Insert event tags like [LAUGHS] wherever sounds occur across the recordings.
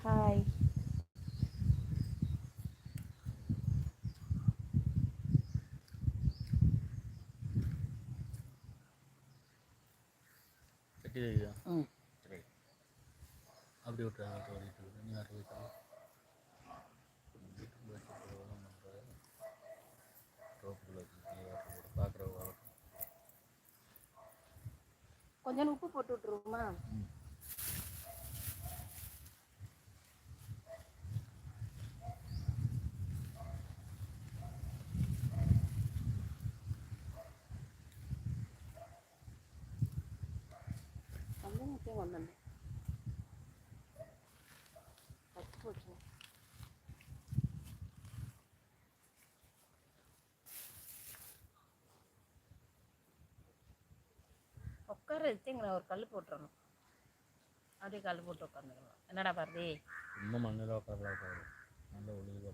Hi சட்டி தெரியுதா ம் சரி அப்படி விட்டுறாங்க ஓடிட்டு இருக்கு நீ வர வீட்டில் வீட்டுக்குள்ள வச்சு வேலை பண்ணுற ரோப்புக்குள்ள வச்சு பார்க்குறவங்க கொஞ்சம் உப்பு போட்டு விட்ருவோமா ம் வந்தேன் பத்து போட்டு உட்கார வச்சுங்களேன் ஒரு கல் போட்டுறணும். அப்படியே கல் போட்டு உட்காந்துக்கணும் என்னடா பாரதி? இன்னும் மண்ணில் உட்காரலாம் உட்காரு நல்லா ஒழுங்கு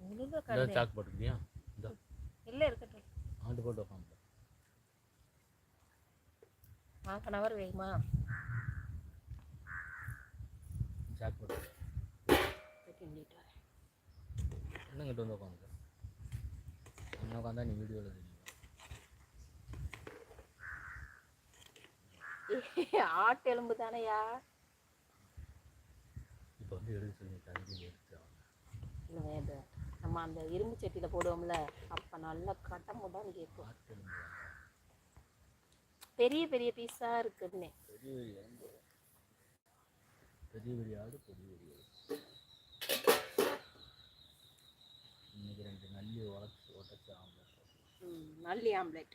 உழுத இந்த கல் சாக்கு போட்டுக்கிட்டியா இல்லை இருக்கட்டும். ஆண்டு போட்டு உட்காந்து ஹாஃப் அன் ஹவர் வேகுமா? சாக்கு போட்டு இன்னும் கிட்ட வந்து உட்காந்து அண்ணா உட்காந்தா நீ வீடியோவில் தெரியும். ஆட்டு எலும்பு தானேயா? இப்போ வந்து எடுக்க சொல்லி தண்ணி எடுத்து இல்லைங்க நம்ம அந்த இரும்பு சட்டியில் போடுவோம்ல அப்போ நல்லா கட்டமுடான்னு கேட்கும் பார்த்து எடுங்க. பெரிய பெரிய பீஸாக இருக்குன்னு. பெரிய பெரிய ஆடு பெரிய பெரிய ஆடு பெரிய பெரிய ஆடு இன்னைக்கு ரெண்டு நல்லி உடச்சி உடச்சி ஆம்பளை நல்லி ஆம்லெட்.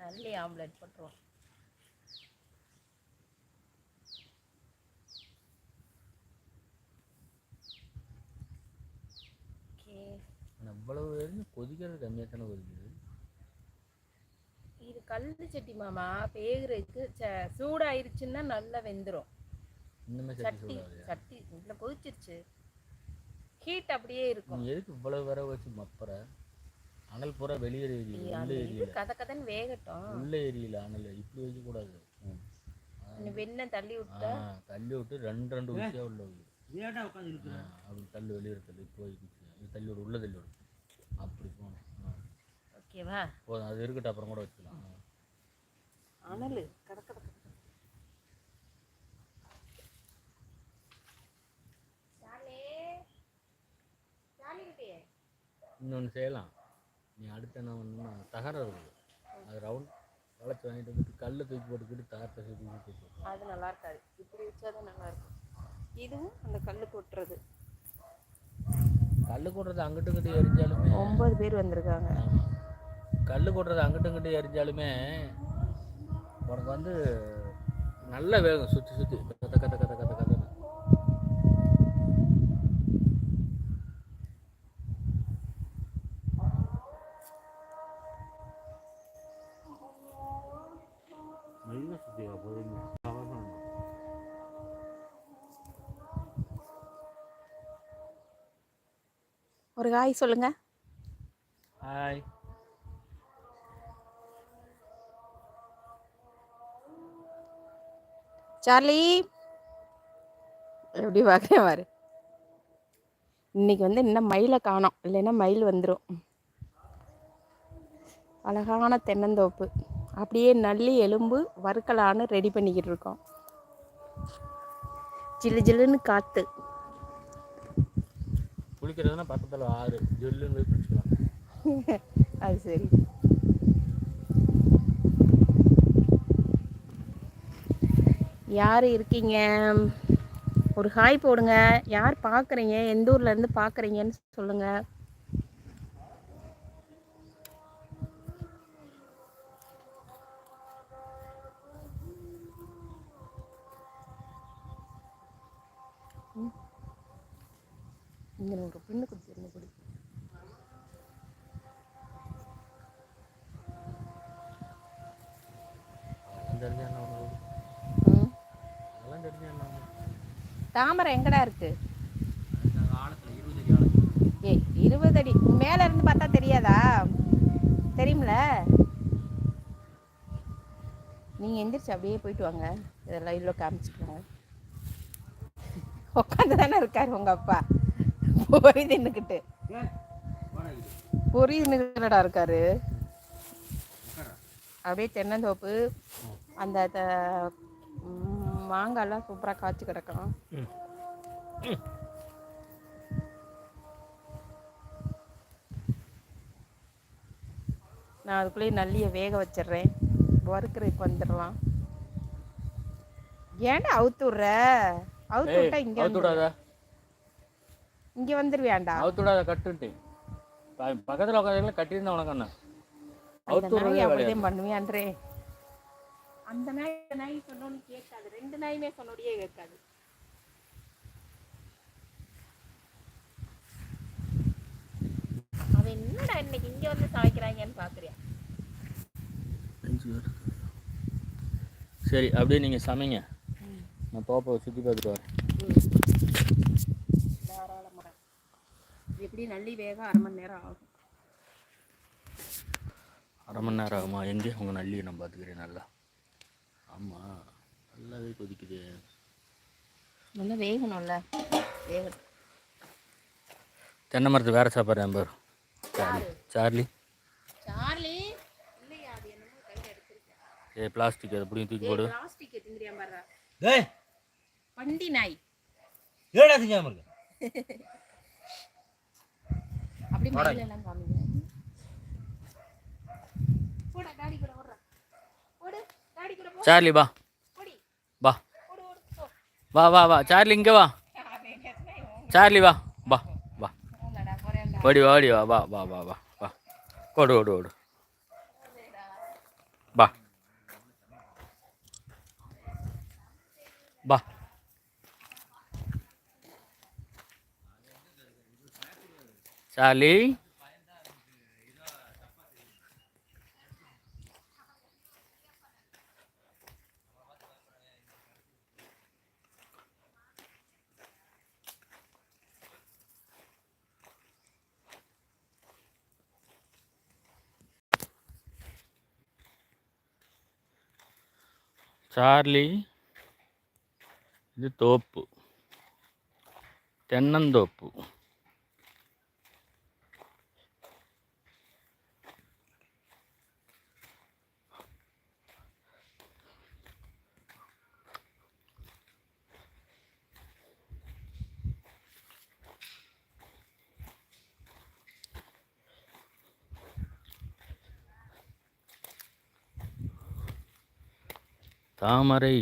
நல்லி ஆம்லெட் போட்டுருவோம். இவ்வளவு வரைக்கும் கொதிக்கிறது கம்மியாக தானே கொதிக்குது. இது கல் சட்டி மாமா பேகுறதுக்கு ச- சூடாயிருச்சுன்னா நல்லா வெந்துடும் இன்னுமே சட்டி சட்டி இதில் கொதிச்சிருச்சு. ஹீட் அப்படியே இருக்கும். நீ எதுக்கு இவ்வளவு வர வச்சு மப்புற? அனல் பூரா வெளியே எரியல அந்த உள்ளே எரியல. கதை கதைன்னு வேகட்டும். உள்ளே எரியல அனல் இப்படி வைக்கக்கூடாது ம். கொஞ்சம் வெண்ணெய் தள்ளி விட்டா? தள்ளி விட்டு ரெண்டு ரெண்டு ஊசியாக உள்ள வைக்கணும் ஏடா உட்காந்து இருக்கு ஆ, அப்படி தள்ளு வெளியே இருக்குது இப்போ தள்ளி விடு உள்ள தள்ளி விடு. அப்படி. ஓகேவா? போதும் அது இருக்கட்டும் அப்புறம் கூட வச்சுக்கலாம். அனல் கட கட கட. சாலே சாலிக்கிட்டே இன்னொன்று செய்யலாம். நீ அடுத்து என்ன பண்ணணும்னா தகரம் இருக்குது அது ரவுண்ட் வளைச்சி வாங்கிட்டு வந்துட்டு கல்லை தூக்கி போட்டுக்கிட்டு தகரத்தை தூக்கி அது நல்லா இருக்காது. இப்படி வச்சாதான் நல்லா இருக்கும். இதுவும் அந்த கல்லு கொட்டுறது. கல் கொட்டுறது அங்கிட்டு இங்கிட்டு எரிஞ்சாலுமே ஒன்பது பேர் வந்திருக்காங்க. ஆமாம் கல் கொட்டுறது அங்கிட்டு இங்கிட்டு எரிஞ்சாலுமே உனக்கு வந்து நல்ல வேகம் சுற்றி சுற்றி கத்த கத்த கத்த கத்த கத்த ஒரு காய் சொல்லுங்க. ஹாய். சார்லி. எப்படி பார்க்குறேன் பாரு. இன்னைக்கு வந்து இன்னும் மயிலை காணோம். இல்லைன்னா மயில் வந்துடும் அழகான தென்னந்தோப்பு. அப்படியே நல்லி எலும்பு வறுக்கலான்னு ரெடி பண்ணிக்கிட்டு இருக்கோம். ஜில்லு ஜில்லுன்னு காற்று குளிக்கிறதுனா பக்கத்தில் ஆறு. ஜொல்லுன்னு [LAUGHS] அது சரி. யார் இருக்கீங்க? ஒரு ஹாய் போடுங்க. யார் பார்க்குறீங்க எந்த ஊர்லேருந்து பார்க்குறீங்கன்னு சொல்லுங்கள் இங்கே ஒரு பின்னு கொடுத்துருங்க கொடு. அதெல்லாம் தாமரை எங்கடா இருக்கு? ஏய் இருபது அடி மேல இருந்து பார்த்தா தெரியாதா? தெரியும்ல? நீங்கள் எந்திரிச்சு அப்படியே போயிட்டு வாங்க. இதெல்லாம் இவ்வளோ காமிச்சுக்கோங்க. உட்காந்து தானே இருக்காரு உங்கள் அப்பா. பொறி தின்னுக்கிட்டு பொறி தின்னுக்கிட்டடா இருக்காரு. அப்படியே தென்னந்தோப்பு அந்த த- மாங்காய்லாம் சூப்பராக காய்ச்சி கிடக்கும். நான் அதுக்குள்ளேயே நல்லியை வேக வச்சிடுறேன். வறுக்கிறதுக்கு வந்துடலாம். ஏன்டா அவுத்து விட்ற? அவுத்து விட்டா இங்கே அவுத்து வந்து விடாத. இங்கே வந்துருவேன்டா அவுத்து விடாத கட்டுன்ட்டு. பக்கத்துல உட்காந்து கட்டியிருந்தா உனக்கு அந்த அவுத்து அப்படிதான் பண்ணுவியான்றே அந்த நாய் இந்த நாய் சொன்னோன்னு கேட்காது. ரெண்டு நாயுமே சொன்னோடையே கேட்காது. அவன் என்னடா இன்னைக்கு இங்க வந்து சாய்க்கிறாங்கன்னு பாக்குறியா? சரி அப்படியே நீங்கள் சமைங்க. நான் தோப்பை சுற்றி பார்த்துட்டு வரேன். தாராளமா எப்படி நல்லி வேக அரை மணி நேரம் ஆகும்? அரை மணி நேரம் ஆகுமா? எங்கே உங்கள் நல்லியை நான் பார்த்துக்கிறேன் நல்லா. ஆமாம் நல்லாவே கொதிக்குது. நல்லா வேகணும்ல. வேகணும். தென்னை மரத்து வேற சாப்பாடு என் பேர். Charlie Charlie. ஏ பிளாஸ்டிக் அதை பிடிங்கி தூக்கி போடு. பிளாஸ்டிக் எத்திந்திரியா பாரு டேய் பண்டி நாய். ஏடா செஞ்சாம இருக்க? அப்படி மயில எல்லாம் காமிங்க போடா டாடி கூட ஓடுறா ஓடு டாடி கூட போ சார்லி வா வா வா வா வா சார்லி இங்கே வா சார்லி வா வா வா ஓடி வா ஓடி வா வா வா வா வா வா ஓடு ஓடு ஓடு வா வா சார்லி சார்லி இது தோப்பு தென்னந்தோப்பு தாமரை.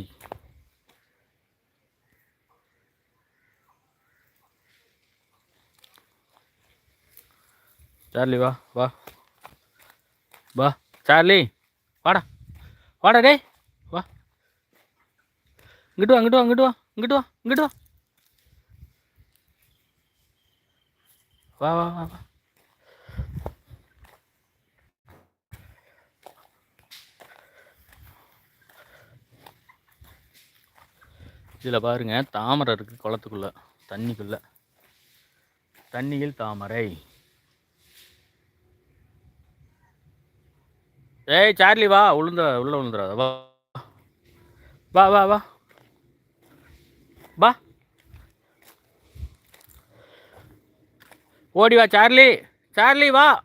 சார்லி வா வா. வா சார்லி வாடா. வாடா டே வா. இங்கிட்டு வா இங்கிட்டு வா இங்கிட்டு வா இங்கிட்டு வா இங்கிட்டு வா. வா வா வா வா. இதில் பாருங்கள் தாமரை இருக்குது குளத்துக்குள்ளே தண்ணிக்குள்ளே. தண்ணியில் தாமரை. ஏய் சார்லி வா உளுந்த உள்ள விழுந்துடாத வா. வா வா வா. வா. ஓடி வா சார்லி. சார்லி வா.